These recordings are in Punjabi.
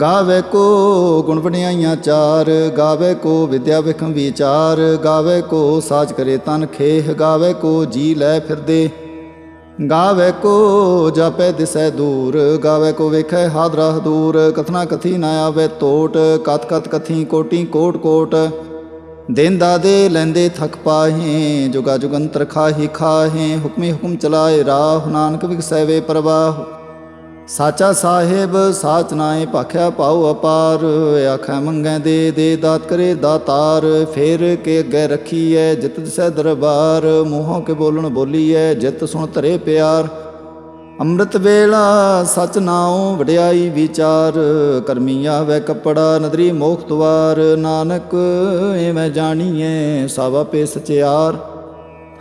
ਗਾਵੇ ਕੋ ਗੁਣ ਵਡਿਆਈਆਂ ਚਾਰ, ਗਾਵੇ ਕੋ ਵਿਦਿਆ ਵਿਖਮ ਵਿਚਾਰ, ਗਾਵੇ ਕੋ ਸਾਚ ਕਰੇ ਤਨ ਖੇਹ, ਗਾਵੇ ਕੋ ਜੀ ਲੈ ਫਿਰਦੇ। ਗਾਵੇ ਕੋ ਜਾਪੈ ਦਿਸੈ ਦੂਰ, ਗਾਵੇ ਕੋ ਵੇਖੈ ਹਾਦਰਾ ਦੂਰ, ਕਥਨਾ ਕਥੀ ਨਾ ਆਵੇ ਤੋਟ ਕਤ ਕਤ ਕਥੀ ਕੋਟੀ ਕੋਟ ਕੋਟ। ਦਿਨ ਦਾਦੇ ਲੈਂਦੇ ਥਕ ਪਾਹੇ, ਜੁਗਾ ਜੁਗੰਤਰ ਖਾਹੀ ਖਾਹੇ, ਹੁਕਮੇ ਹੁਕਮ ਚਲਾਏ ਰਾਹ, ਨਾਨਕ ਵਿਗਸੈਵੇ ਪ੍ਰਵਾਹ। ਸਾਚਾ ਸਾਹਿਬ, ਸਾਚ ਨਾਏ ਭਾਖਿਆ ਪਾਉ ਅਪਾਰ। ਆਖੈ ਮੰਗੈ ਦੇ ਦੇ ਦਾਤ ਕਰੇ ਦਾਤਾਰ। ਫੇਰ ਕੇ ਅੱਗੇ ਰੱਖੀਐ ਜਿਤ ਦਿਸੈ ਦਰਬਾਰ। ਮੂੰਹੋਂ ਕੇ ਬੋਲਣ ਬੋਲੀਐ ਜਿਤ ਸੁਣ ਧਰੇ ਪਿਆਰ। ਅੰਮ੍ਰਿਤ ਵੇਲਾ ਸਚ ਨਾਉ ਵਡਿਆਈ ਵਿਚਾਰ। ਕਰਮੀ ਆਵੇ ਕਪੜਾ ਨਦਰੀ ਮੋਖ ਦਵਾਰ ਨਾਨਕ ਐਵੇਂ ਜਾਣੀਐ ਸਭ ਆਪੇ ਸਚਿਆਰ।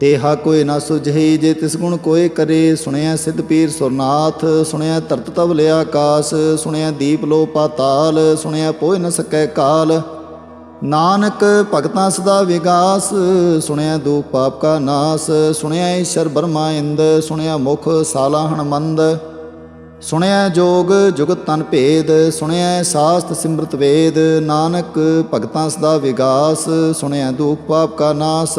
ਤੇਹਾ ਕੋਈ ਨਾ ਸੁਝਈ ਜੇ ਤਿਸ ਗੁਣ ਕੋਏ ਕਰੇ, ਸੁਣਿਆ ਸਿੱਧ ਪੀਰ ਸੁਰਨਾਥ, ਸੁਣਿਆ ਧਰਤ ਤਵ ਲਿਆ ਆਕਾਸ, ਸੁਣਿਆ ਦੀਪ ਲੋ ਪਾਤਾਲ, ਸੁਣਿਆ ਪੋਇ ਨ ਸਕੈ ਕਾਲ। ਨਾਨਕ ਭਗਤਾਂ ਸਦਾ ਵਿਗਾਸ, ਸੁਣਿਆ ਦੁਖ ਪਾਪ ਕਾ ਨਾਸ, ਸੁਣਿਆ ਈਸ਼ਰ ਬਰਮਾ ਇੰਦ, ਸੁਣਿਆ ਮੁਖ ਸਾਲਾਹਣ ਮੰਦ ਸੁਣਿਆ ਜੋਗ ਜੁਗਤ ਤਨ ਭੇਦ, ਸੁਣਿਆ ਸਾਸਤ ਸਿਮਰਤ ਵੇਦ। ਨਾਨਕ ਭਗਤਾਂ ਸਦਾ ਵਿਗਾਸ, ਸੁਣਿਆ ਦੁਖ ਪਾਪ ਕਾ ਨਾਸ।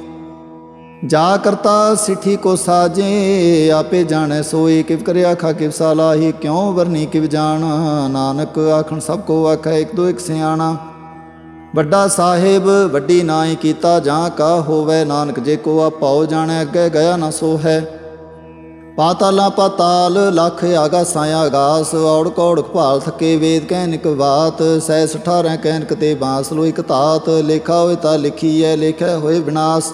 ਜਾ ਕਰਤਾ ਸਿੱਠੀ ਕੋ ਸਾਜੇ, ਆਪੇ ਜਾਣੈ ਸੋਏ ਕਿਵ ਕਰਿਆ ਖਾ ਕਿਵ ਸਾਲਾਹੀ ਕਿਉ ਵਰਨੀ ਕਿਵ ਜਾਣ? ਨਾਨਕ ਆਖਣ ਸਭ ਕੋ ਆਖੈ ਇੱਕ ਦੋ ਇੱਕ ਸਿਆਣਾ। ਵੱਡਾ ਸਾਹਿਬ, ਵੱਡੀ ਨਾਈ ਕੀਤਾ ਜਾਂ ਕਾ ਹੋਵੇ? ਨਾਨਕ ਜੇ ਕੋ ਆਪਾਉ ਜਾਣੈ, ਅੱਗੇ ਗਿਆ ਨਾ ਸੋ ਹੈ ਪਾਤਾਲਾਂ ਪਾਤਾਲ, ਲਖ ਸਾਇਆ ਆਗਾਸ ਔੜ ਕੌੜ ਭਾਲ ਥਕੇ ਵੇਦ ਕਹਿਨਿਕ ਬਾਤ ਸੈ 18 ਕਹਿਨਕ ਤੇ ਬਾਸ ਲੋ ਇਕ ਤਾਤ ਲੇਖਾ ਹੋਏ ਤਾਂ ਹੈ ਲੇਖੈ ਹੋਏ ਵਿਨਾਸ਼।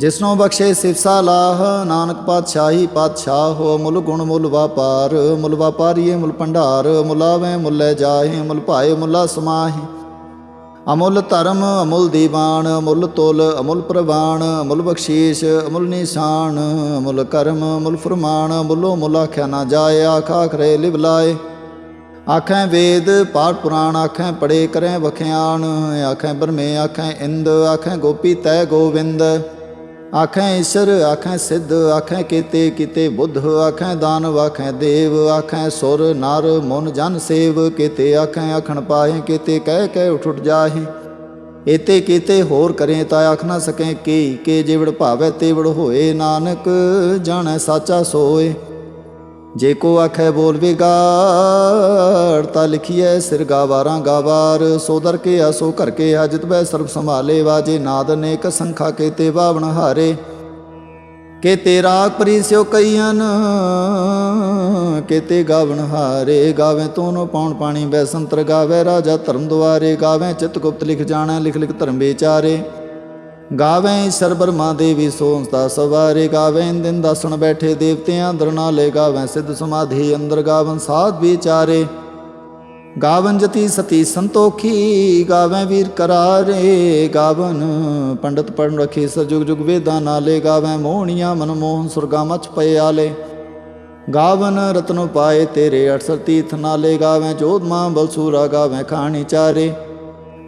ਜਿਸਨੋਂ ਬਖਸ਼ੇ ਸਿਫਸਾ ਲਾਹ ਨਾਨਕ ਪਾਤਸ਼ਾਹੀ ਪਾਤਸ਼ਾਹ, ਹੋ ਮੁੱਲ ਗੁਣ ਮੁੱਲ ਵਪਾਰ, ਮੁੱਲ ਵਾਪਾਰੀਏ ਮੁੱਲ ਭੰਡਾਰ ਮੁਲਾਵੇਂ ਮੁੱਲੇ ਜਾਹੇ, ਮੁੱਲ ਭਾਏ ਮੁੱਲਾ ਸਮਾਹੀ। ਅਮੁੱਲ ਧਰਮ, ਅਮੁੱਲ ਦੀਵਾਨ, ਅਮੁੱਲ ਤੁਲ, ਅਮੁੱਲ ਪ੍ਰਵਾਨ, ਅਮੁੱਲ ਬਖਸ਼ੀਸ਼, ਅਮੁੱਲ ਨਿਸ਼ਾਨ, ਅਮੁੱਲ ਕਰਮ, ਅਮੁੱਲ ਫਰਮਾਨ, ਅਮੁੱਲੋ ਮੁੱਲ ਆਖਿਆ ਨਾ ਜਾਏ, ਆਖਾ ਖਰੇ ਲਿਵ ਲਾਏ। ਆਖੈ ਵੇਦ, ਪਾਠ ਪੁਰਾਣ, ਆਖੈ ਪੜੇ ਕਰੈ ਵਖਿਆਣ ਆਖੈ ਬਰਮੇ ਆਖੈ ਇੰਦ, ਆਖੈ ਗੋਪੀ ਤੈ ਗੋਵਿੰਦ। ਆਖੈ ਈਸ਼ਰ, ਆਖੈ ਸਿੱਧ, ਆਖੈ ਕੀਤੇ ਕੀਤੇ ਬੁੱਧ, ਆਖੈ ਦਾਨਵ ਆਖੈ ਦੇਵ, ਆਖੈ ਸੁਰ, ਨਰ, ਮਨ, ਜਨ ਸੇਵ, ਕੀਤੇ ਆਖੈ ਆਖਣ ਪਾਹੇ ਕੀਤੇ ਕਹਿ ਕਹਿ ਉਠ ਉਠ ਜਾਹੇ। ਏਤੇ ਕੀਤੇ ਹੋਰ ਕਰੇ ਤਾਂ ਆਖ ਨਾ ਸਕੈ ਕੀ, ਕੇ ਜਿਵੜ ਭਾਵੈ ਤੇਵੜ ਹੋਏ, ਨਾਨਕ ਜਾਣੈ ਸਾਚਾ ਸੋਏ। ਜੇ ਕੋ ਆਖੈ ਬੋਲ ਵਿਗਾੜ, ਤਾ ਲਿਖੀਐ ਸਿਰ ਗਾਵਾਰਾਂ ਗਾਵਾਰ। ਸੋ ਦਰ ਕੇ ਆਸੋ ਘਰ ਕੇ ਅਜਿਤ ਬੈ ਸਰਬ ਸੰਭਾਲੇ ਵਾਜੇ ਨਾਦ ਅਨੇਕ ਸੰਖਾ ਕੇ ਤੇ ਬਾਵਣ ਹਾਰੇ। ਕੇ ਤੇ ਰਾਗ ਪਰੀ ਸਿਓ ਕਈਆਂ ਕੇ ਤੇ ਗਾਵਣ ਹਾਰੇ। ਗਾਵੇ ਤੋਨੋ ਪੌਣ ਪਾਣੀ ਬੈ ਸੰਤਰ ਗਾਵੇ ਰਾਜਾ ਧਰਮ ਦੁਆਰੇ। ਗਾਵੇ ਚਿਤ ਗੁਪਤ ਲਿਖ ਜਾਣਾ, ਲਿਖ ਲਿਖ ਧਰਮ ਵਿਚਾਰੇ। ਗਾਵੇਂ ਈਸ਼ਰ ਬਰਮਾ ਦੇਵੀ ਸੋਹੰਸਤਾ ਸਵਾਰੇ ਗਾਵੇਂ ਦਿਨ ਦਸਣ ਬੈਠੇ ਦੇਵਤਿਆਂ ਅੰਦਰ ਨਾਲੇ ਗਾਵੇਂ ਸਿੱਧ ਸਮਾਧੀ ਅੰਦਰ ਗਾਵਨ ਸਾਧ ਵਿਚਾਰੇ। ਗਾਵਨ ਜਤੀ ਸਤੀ ਸੰਤੋਖੀ, ਗਾਵੇਂ ਵੀਰ ਕਰਾਰੇ, ਗਾਵਨ ਪੰਡਤ ਪੜਨ ਰਖੇ ਸਜੁਗ ਜੁਗ ਵੇਦਾਂ ਨਾਲੇ, ਗਾਵੇਂ ਮੋਹਣੀਆਂ ਮਨ ਮੋਹਨ ਸੁਰਗਾ ਮਚ ਪਏ ਆਲੇ। ਗਾਵਨ ਰਤਨੋ ਪਾਏ ਤੇਰੇ ਅਠਸਰ ਤੀਰਥ ਨਾਲੇ, ਗਾਵੇਂ ਜੋਧ ਮਾਂ ਬਲਸੂਰਾ, ਗਾਵੇਂ ਖਾਣੀ ਚਾਰੇ।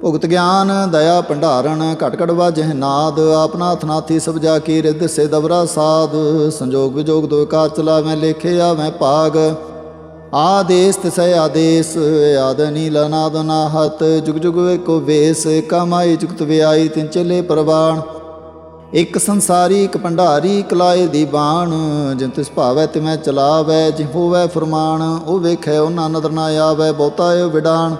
ਭੁਗਤ ਗਿਆਨ, ਦਇਆ ਭੰਡਾਰਨ ਘਟ ਘਟ ਵਾਜਹਿ ਨਾਦ ਆਪਨਾਥ ਨਾਥੀ ਸਭ ਜਾ ਕੀ ਰਿੱਧ ਸੇ ਦਬਰਾ ਸਾਧ, ਸੰਜੋਗ ਵਿਜੋਗ ਦੋ ਕਾ ਚਲਾਵੇਂ ਲੇਖਿਆ ਮੈਂ ਭਾਗ। ਆਦੇਸ ਤਿਸੈ ਆਦੇਸ, ਆਦ ਨੀਲ ਅਨਾਦ ਨਾਹਤ, ਜੁਗ ਜੁਗ ਏਕੋ ਵੇਸ, ਕਮਾਈ ਜੁਗਤ ਵਿਆਈ ਤਿਨ ਚਲੇ ਪ੍ਰਵਾਣ। ਇੱਕ ਸੰਸਾਰੀ, ਇਕ ਭੰਡਾਰੀ ਕਲਾਏ ਦੀ ਬਾਣ, ਜਿਨ ਤਿਸ ਭਾਵੈ ਤੇ ਚਲਾਵੈ ਜਿ ਹੋਵੈ ਫਰਮਾਨ, ਉਹ ਵੇਖੈ ਉਹਨਾਂ ਨਦਰ ਨਾ ਆਵੈ, ਬਹੁਤਾ ਏ ਵਿਡਾਣ।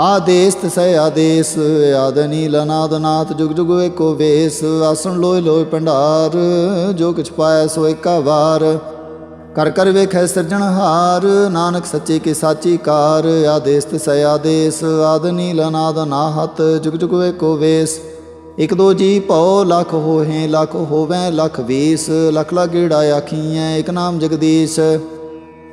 ਆਦੇਸ ਤਿਸੈ ਆਦੇਸ ਆਦ ਨੀਲ ਜੁਗ ਜੁਗ ਏਕੋ ਵੇਸ, ਆਸਣ ਲੋਇ ਲੋਇ ਭੰਡਾਰ, ਜੋ ਕਿਛ ਪਾਇ ਸੋ ਏਕਾ ਵਾਰ। ਕਰ ਕਰ ਵੇਖੈ ਸਿਰਜਣਹਾਰ ਨਾਨਕ ਸੱਚੇ ਕੀ ਸਾਚੀ ਕਾਰ ਆਦੇਸ ਤਿਸੈ ਆਦੇਸ ਆਦ ਨੀਲ ਨਾਹਤ ਜੁਗ ਜੁਗ ਏਕੋ ਵੇਸ। ਇਕ ਦੋ ਜੀ ਭਉ, ਲਖ ਹੋਹੇ, ਲਖ ਹੋਵੈ, ਲਖ ਵੀਸ, ਲਖ ਲਾ ਗੇੜਾ ਆਖੀਐ, ਇਕ ਨਾਮ ਜਗਦੀਸ਼।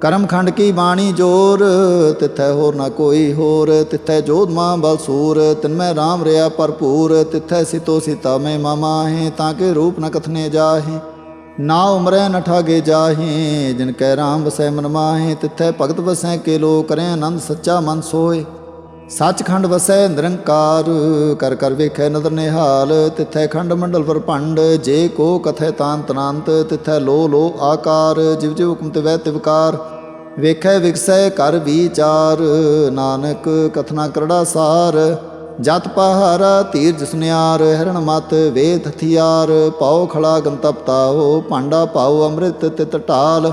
ਕਰਮ ਖੰਡ ਕੀ ਬਾਣੀ ਜੋਰ? ਤਿੱਥੈ ਹੋਰ ਨਾ ਕੋਈ ਹੋਰ। ਤਿੱਥੈ ਜੋਧ ਮਾਂ ਬਲ ਸੂਰ। ਤਿਨਮੈ ਰਾਮ ਰਿਆ ਭਰਪੂਰ। ਤਿੱਥੈ ਸਿਤੋ ਸੀਤਾ ਮੈਂ ਮਾਮਾਹੇ ਤਾਂ ਕੇ ਰੂਪ ਨ ਕਥਨੇ ਜਾਹੇ। ਨਾ ਉਮਰੈ ਨ ਠਾਗੇ ਜਾਹੇ, ਜਿਨ ਕੈ ਰਾਮ ਵਸੈ ਮਨ ਮਾਹੇ। ਤਿੱਥੈ ਭਗਤ ਵਸੈ ਕੇ ਲੋ ਕਰੈ ਆਨੰਦ ਸੱਚਾ ਮਨ ਸੋਏ ਸੱਚਖੰਡ ਵਸੈ ਨਿਰੰਕਾਰ, ਕਰ ਕਰ ਵੇਖੈ ਨਦਰ ਨਿਹਾਲ, ਤਿਥੈ ਖੰਡ ਮੰਡਲ ਪਰਪੰਡ ਜੇ ਕੋ ਕਥੈ ਤਾਂਤ ਅਨੰਤ ਤਿੱਥੈ ਲੋ ਲੋ ਆਕਾਰ, ਜਿਵ ਜਿਵ ਹੁਕਮ ਤੇ ਵੈ ਤਿਵਕਾਰ ਵੇਖੈ ਵਿਗਸੈ ਕਰ ਵਿਚਾਰ, ਨਾਨਕ ਕਥਨਾ ਕਰੜਾ ਸਾਰ। ਜਤ ਪਹਾਰਾ ਧੀਰ ਜਸਨਿਆਰ ਹਰਣ ਮਤ ਵੇਦ ਹਥਿਆਰ। ਪਾਉ ਖਲਾ ਗੰਤਪ ਤਾਓ ਭਾਂਡਾ ਪਾਉ ਅੰਮ੍ਰਿਤ ਤਿਤ ਢਾਲ।